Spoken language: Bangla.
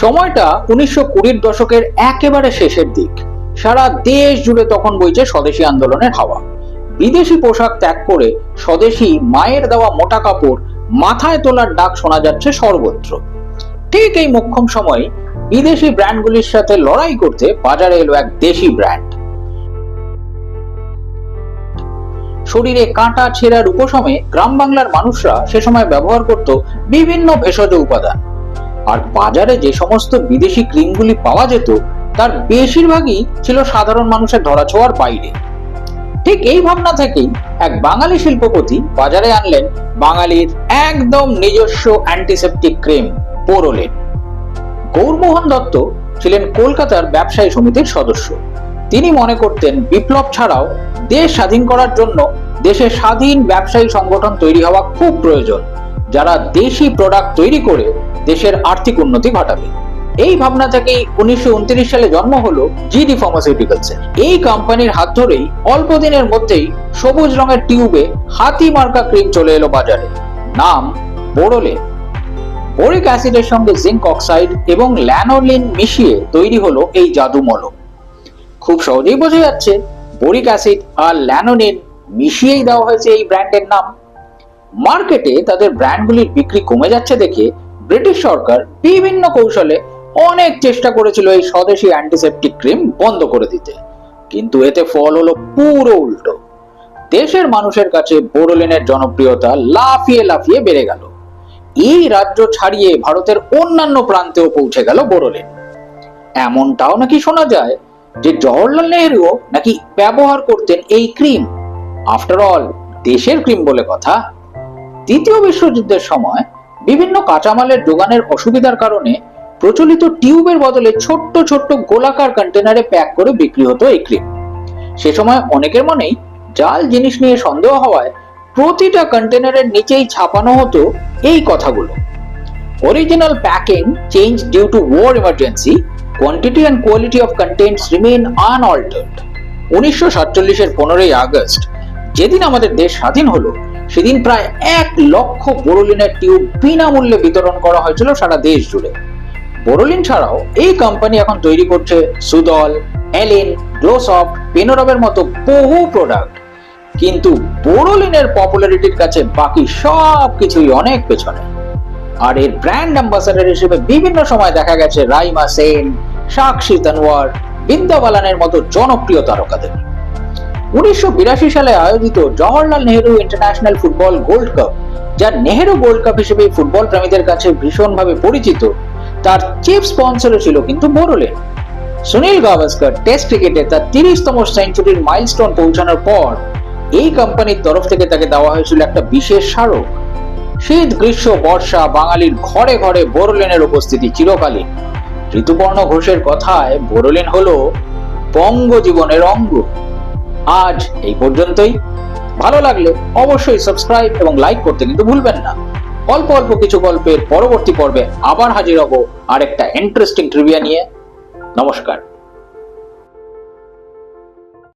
সময়টা উনিশশো কুড়ির দশকের একেবারে শেষের দিক। সারা দেশ জুড়ে তখন বইছে স্বদেশী আন্দোলনের হাওয়া। বিদেশি পোশাক ত্যাগ করে স্বদেশী মায়ের দেওয়া মোটা কাপড় মাথায় তোলার ডাক শোনা যাচ্ছে সর্বত্র। ঠিক এই মোক্ষম সময়ে বিদেশি ব্র্যান্ডগুলির সাথে লড়াই করতে বাজারে এলো এক দেশি ব্র্যান্ড। শরীরে কাঁটা ছেঁড়ার উপশমে গ্রাম বাংলার মানুষরা সে সময় ব্যবহার করত বিভিন্ন ভেষজ উপাদান। আর বাজারে যে সমস্ত বিদেশি ক্রিমগুলি পাওয়া যেত, তার বেশিরভাগই ছিল সাধারণ মানুষের ধরাছোঁয়ার বাইরে। ঠিক এই ভাবনা থেকেই এক বাঙালি শিল্পপতি বাজারে আনলেন বাঙালির একদম নিজস্ব অ্যান্টিসেপটিক ক্রিম পোরোলেন গৌরমোহন দত্ত ছিলেন কলকাতার ব্যবসায়ী সমিতির সদস্য। তিনি মনে করতেন বিপ্লব ছাড়াও দেশ স্বাধীন করার জন্য দেশে স্বাধীন ব্যবসায়ী সংগঠন তৈরি হওয়া খুব প্রয়োজন। যারা দেশি প্রোডাক্ট তৈরি করে দেশের আর্থিক উন্নতি ঘটাবে। এই ভাবনা থেকেই উনিশশো সালে জন্ম হলো জিডি ফার্মাসিউটিক্যালস এই কোম্পানির হাত ধরেই অল্প দিনের মধ্যেই সবুজ রঙের টিউবে হাতি মার্কা ক্রিম চলে এলো বাজারে। নাম বোরোলেন বোরিক অ্যাসিডের সঙ্গে জিঙ্ক অক্সাইড এবং ল্যানোলিন মিশিয়ে তৈরি হলো এই জাদু মলম খুব সহজেই বোঝা যাচ্ছে বোরিক অ্যাসিড আর ল্যানোলিন মিশিয়েই দেওয়া হয়েছে এই ব্র্যান্ডের নাম। মার্কেটে তাদের ব্র্যান্ডগুলির বিক্রি কমে যাচ্ছে দেখে ব্রিটিশ সরকার বিভিন্ন কৌশলে অনেক চেষ্টা করেছিল এই স্বদেশি অ্যান্টিসেপটিক ক্রিম বন্ধ করে দিতে। কিন্তু এতে ফল হলো পুরো উল্টো। দেশের মানুষের কাছে বোরোলিনের জনপ্রিয়তা লাফিয়ে লাফিয়ে বেড়ে গেল। এই রাজ্য ছাড়িয়ে ভারতের অন্যান্য প্রান্তেও পৌঁছে গেল বোরোলিন এমনটাও নাকি শোনা যায় যে জওহরলাল নেহরুও নাকি ব্যবহার করতেন এই ক্রিম আফটার অল দেশের ক্রিম বলে কথা। দ্বিতীয় বিশ্বযুদ্ধের সময় বিভিন্ন কাঁচামালের যোগানের অসুবিধার কারণে প্রচলিত টিউবের বদলে ছোট্ট ছোট্ট গোলাকার কন্টেনারে প্যাক করে বিক্রি হতো এই ক্রিম। সে সময় অনেকের মনেই জাল জিনিস নিয়ে সন্দেহ হওয়ায় প্রতিটা কন্টেনারের নিচেই ছাপানো হতো এই কথাগুলো। Original packing change due to war emergency quantity and quality of contents remain unaltered উনিশশো সাতচল্লিশের পনেরোই আগস্ট, যেদিন আমাদের দেশ স্বাধীন হলো সেদিন প্রায় এক লক্ষ বোরোলিনের টিউব বিনামূল্যে বিতরণ করা হয়েছিল সারা দেশ জুড়ে। বোরোলিন ছাড়াও এই কোম্পানি এখন তৈরি করছে সুদল এলিন গ্লোসফট পেনোরবের মতো বহু প্রোডাক্ট কিন্তু বোরোলিনের পপুলারিটির কাছে বাকি সব কিছুই অনেক পেছনে। আর এর ব্র্যান্ড অ্যাম্বাসাডার হিসেবে বিভিন্ন সময় দেখা গেছে রাইমা সেন, সাক্ষী তনওয়ার বিদ্যা বালানের মতো জনপ্রিয় তারকাদের। উনিশশো বিরাশি সালে আয়োজিত Jawaharlal Nehru international football gold cup যা নেহেরু গোল্ড কাপ হিসেবে ফুটবল প্রেমীদের কাছে ভীষণভাবে পরিচিত, তার চিফ স্পন্সরও ছিল কিন্তু সুনীল গাভাস্কর টেস্ট ক্রিকেটে তার তিরিশতম সেঞ্চুরির মাইলস্টোন পৌঁছানোর পর, এই কোম্পানির তরফ থেকে তাকে দেওয়া হয়েছিল একটা বিশেষ স্মারক। শীত, গ্রীষ্ম, বর্ষা বাঙালির ঘরে ঘরে বোরোলিনের উপস্থিতি চিরকালীন ঋতুপর্ণ ঘোষের কথায় বোরোলিন হলো বঙ্গ জীবনের অঙ্গ। আজ এই পর্যন্তই। ভালো লাগলে অবশ্যই সাবস্ক্রাইব এবং লাইক করতে কিন্তু ভুলবেন না। অল্প অল্প কিছু গল্পের পরবর্তী পর্বে আবার হাজির হব আরেকটা ইন্টারেস্টিং ট্রিভিয়া নিয়ে। নমস্কার।